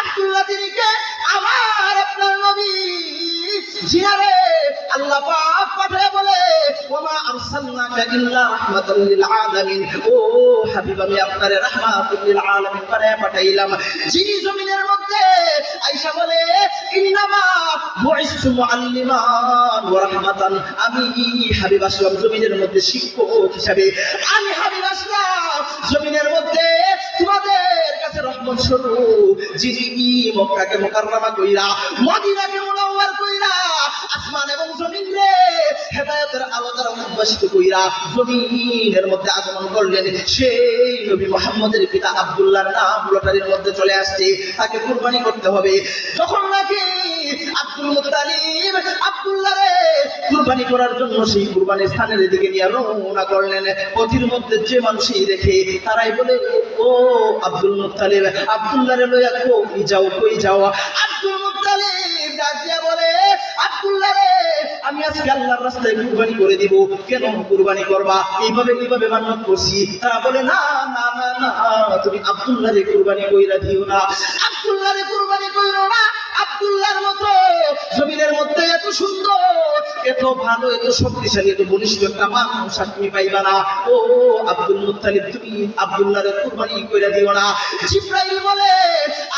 আব্দুল্লাহ তিনিকে আমার আপনার নবী জিয়ারে আল্লাহ পাক পাঠায় বলে, ওমা আরসালনাকা ইল্লা রাহমাতাল লিল আলামিন। ও হাবিব, আমি আপনারে রাহমাতুল লিল আলামিন পাঠায় পাঠাইলাম। যিনি জমিনের মধ্যে আয়েশা বলে, ইন্নামা বুইসতু মুআল্লিমান ওয়া রাহমাতান। আমি হাবিব আসলাম জমিনের মধ্যে শিক্ষক হিসাবে। আমি হাবিব আসলাম মক্কাকে কইরা, মদিনাকে মুনাওয়ার কইরা, আসমান এবং জমিন রে হেদায়েতের আলো দ্বারা উদ্ভাসিত কইরা জমিনের মধ্যে আগমন করলেন। সেই নবী মুহাম্মদের পিতা আব্দুল্লাহর নাম লটারির মধ্যে চলে আসছে। তাকে কুরবানি করতে হবে। যখন নাকি আব্দুল মুত্তালিব, আব্দুল্লাহ রে, কুরবানি করার জন্য সেই কুরবানির স্থানের দিকে নিয়ে রওনা করলেন। পথির মধ্যে যে মানুষই দেখে, তারাই বলে, ও আব্দুল মুত্তালিব, আব্দুল্লাহ রে লইয়া কই যাও কই যাও আব্দুল মুত্তালিব ডাক বলে, আব্দুল্লাহ রে, আমি আজকে আল্লাহর রাস্তায় কুরবানি করে দিব। কেন কুরবানি করবা? এইভাবে এইভাবে মান্যত করছি? তারা বলে, না না না না, তুমি আব্দুল্লাহ রে কুরবানি কইরা দিও না। আব্দুল্লাহ রে কুরবানি কইরো না, আব্দুল্লাহর মতো সুন্দর, এত ভালো, এত শক্তিশালী, এত বলিষ্ঠ একটা মানুষ পাইবা না। ও আব্দুল মুত্তালিব, তুমি কুরবানি কইরা দিও না। জিব্রাইল বলে,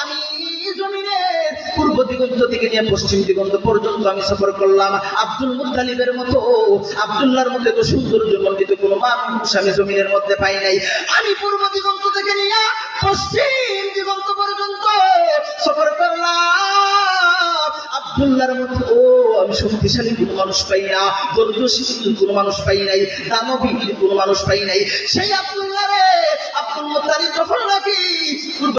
আমি পূর্ব দিগন্ত থেকে নিয়ে পশ্চিম দিগন্ত পর্যন্ত আমি সফর করলাম। আব্দুল মুত্তালিবের মতো, আব্দুল্লাহর মধ্যে তো সৌন্দর্য মণ্ডিত কোনো মানুষ আমি জমিনের মধ্যে পাই নাই। আমি পূর্ব দিগন্ত থেকে নিয়ে পশ্চিম দিগন্ত আব্দুল্লাহর মতো ও, আমি শক্তিশালী কোনো মানুষ পাই না কিন্তু কোনো মানুষ পাই নাই, দানবীর কোনো মানুষ পাই নাই। সেই আব্দুল্লাহ রে আব্দুল মোতালিব যখন নাকি